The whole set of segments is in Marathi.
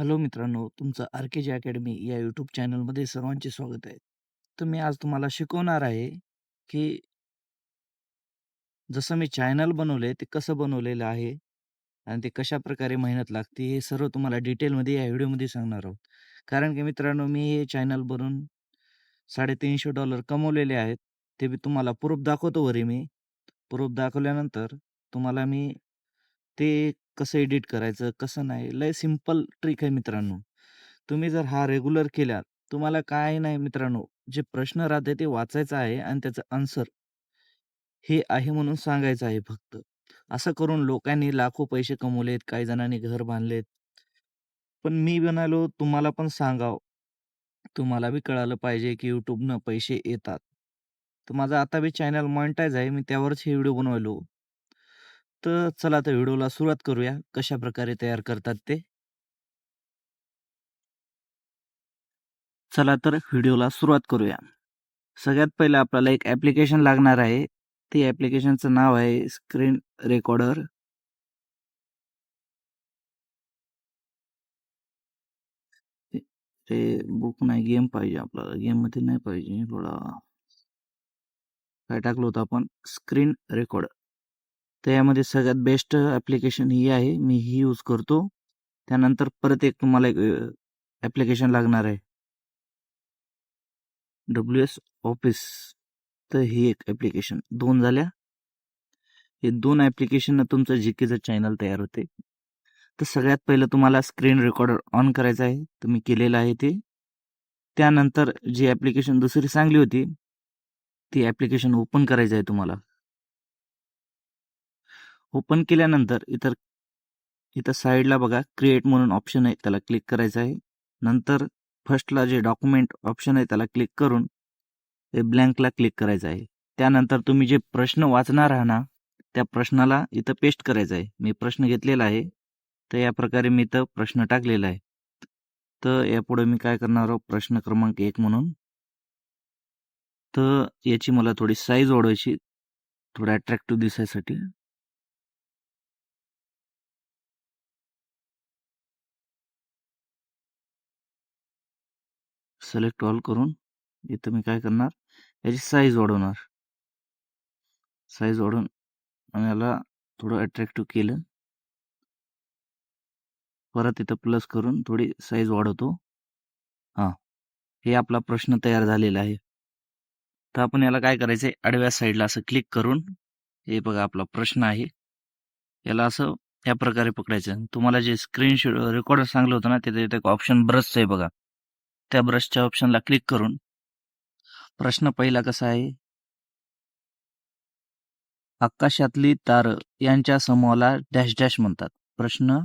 हॅलो मित्रांनो, तुमचं आर के जी अकॅडमी या यूट्यूब चॅनलमध्ये सर्वांचे स्वागत आहे. तर मी आज तुम्हाला शिकवणार आहे, की जसं मी चॅनल बनवलंय ते कसं बनवलेलं आहे आणि ते कशाप्रकारे मेहनत लागते हे सर्व तुम्हाला डिटेलमध्ये या व्हिडिओमध्ये सांगणार आहोत. कारण की मित्रांनो मी हे चॅनल बनवून $350 कमवलेले आहेत. ते मी तुम्हाला प्रूफ दाखवतो वरी मी. प्रूफ दाखवल्यानंतर तुम्हाला मी ते कसं एडिट करायचं, कसं नाही, लय सिंपल ट्रिक आहे मित्रांनो. तुम्ही जर हा रेग्युलर केला, तुम्हाला काय नाही मित्रांनो, जे प्रश्न राहते ते वाचायचं आहे आणि त्याचं आन्सर हे आहे म्हणून सांगायचं आहे फक्त. असं करून लोकांनी लाखो पैसे कमवलेत, काही जणांनी घर बांधलेत. पण मी म्हणालो तुम्हाला पण सांगावं. तुम्हाला बी कळालं पाहिजे, की YouTubeनं पैसे येतात. तर माझा आता बी चॅनल मॉनिटाईज आहे. मी त्यावरच हे व्हिडिओ बनवायलो. तर चला तर व्हिडिओला सुरुवात करूया. कशाप्रकारे तयार करतात ते. चला तर व्हिडिओला सुरुवात करूया. सगळ्यात पहिलं आपल्याला एक ॲप्लिकेशन लागणार आहे. ते ॲप्लिकेशनचं नाव आहे स्क्रीन रेकॉर्डर. ते बुक नाही गेम पाहिजे आपल्याला. गेममध्ये नाही पाहिजे थोडा काय टाकलो होतं आपण स्क्रीन रेकॉर्डर. तर यामध्ये सगळ्यात बेस्ट ॲप्लिकेशन ही आहे. मी ही यूज करतो. त्यानंतर परत एक तुम्हाला एक ॲप्लिकेशन लागणार आहे. W S office. तर ही एक ॲप्लिकेशन दोन झाल्या. हे दोन ॲप्लिकेशननं तुमचं जी-केचं चॅनल तयार होते. तर सगळ्यात पहिलं तुम्हाला स्क्रीन रेकॉर्डर ऑन करायचं आहे. तुम्ही केलेलं आहे ते. त्यानंतर जी ॲप्लिकेशन दुसरी सांगली होती, ती ॲप्लिकेशन ओपन करायचं आहे तुम्हाला. ओपन केल्यानंतर इतर इथं साईडला बघा क्रिएट म्हणून ऑप्शन आहे. त्याला क्लिक करायचं आहे. नंतर फर्स्टला जे डॉक्युमेंट ऑप्शन आहे त्याला क्लिक करून हे ब्लँकला क्लिक करायचं आहे. त्यानंतर तुम्ही जे प्रश्न वाचणार आहात ना, त्या प्रश्नाला इथं पेस्ट करायचं आहे. मी प्रश्न घेतलेला आहे. तर या प्रकारे मी इथं प्रश्न टाकलेला आहे. तर यापुढे मी काय करणार आहोत प्रश्न क्रमांक एक म्हणून तर याची मला थोडी साईज वाढवायची. थोडं अट्रॅक्टिव्ह दिसायसाठी. सिलेक्ट ऑल करून इथं मी काय करणार याची साईज वाढवणार. साईज वाढवून आणि याला थोडं अट्रॅक्टिव्ह केलं. परत इथं प्लस करून थोडी साईज वाढवतो. हां. हे आपला प्रश्न तयार झालेला आहे. तर आपण याला काय करायचं आहे आडव्या साईडला असं क्लिक करून हे बघा आपला प्रश्न आहे. याला असं या प्रकारे पकडायचं. तुम्हाला जे स्क्रीनशॉट रेकॉर्डर सांगितलं होतं ना, तिथे एक ऑप्शन ब्रशचं आहे बघा. त्या ब्रशच्या ऑप्शनला क्लिक करून प्रश्न पहिला कसा आहे? आकाशातली तार यांच्या समूहाला डॅश डॅश म्हणतात. प्रश्न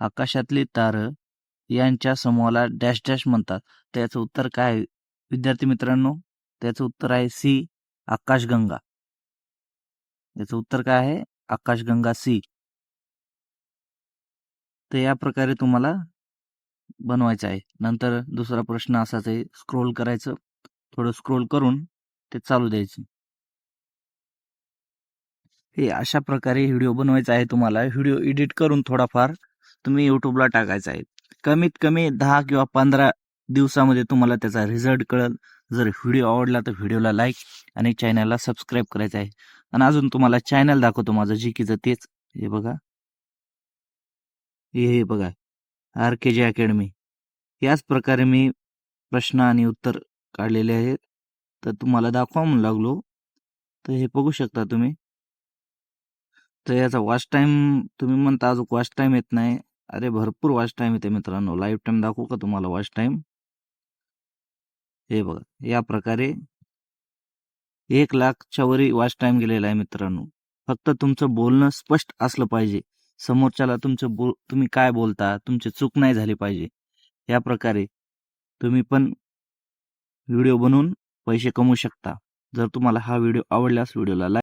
आकाशातली तार यांच्या समूहाला डॅश डॅश म्हणतात. त्याचं उत्तर काय आहे? विद्यार्थी मित्रांनो, त्याचं उत्तर आहे सी आकाशगंगा. याचं उत्तर काय आहे? आकाशगंगा सी. तर या प्रकारे तुम्हाला बनवायचं आहे. नंतर दुसरा प्रश्न असाच आहे. स्क्रोल करायचं. थोडं स्क्रोल करून ते चालू द्यायचं. हे अशा प्रकारे व्हिडिओ बनवायचा आहे तुम्हाला. व्हिडिओ एडिट करून थोडाफार तुम्ही YouTubeला टाकायचा आहे. कमीत कमी दहा किंवा 15 दिवसामध्ये तुम्हाला त्याचा रिझल्ट कळेल. जर व्हिडिओ आवडला तर व्हिडिओला लाईक आणि चॅनलला सबस्क्राईब करायचं आहे. आणि अजून तुम्हाला चॅनल दाखवतो माझं जी-केचं तेच. हे बघा. हे हे बघा. आर के जे अकॅडमी. याच प्रकारे मी प्रश्न आणि उत्तर काढलेले आहेत. तर तुम्हाला दाखवा म्हणून लागलो. तर हे बघू शकता तुम्ही. तर याचा वॉच टाईम तुम्ही म्हणता अजून वॉच टाईम येत नाही. अरे भरपूर वॉच टाईम येते मित्रांनो. लाईव्ह टाईम दाखवू का तुम्हाला वॉच टाईम? हे बघा. या प्रकारे एक लाखच्या वरी वॉच टाईम गेलेला आहे मित्रांनो. फक्त तुमचं बोलणं स्पष्ट असलं पाहिजे. समोरच्याला तुमचं बोल तुम्ही काय बोलता, तुमची चूक नाही झाली पाहिजे. या प्रकारे तुम्ही पण व्हिडिओ बनवून पैसे कमवू शकता. जर तुम्हाला हा व्हिडिओ आवडल्यास व्हिडिओला लाईक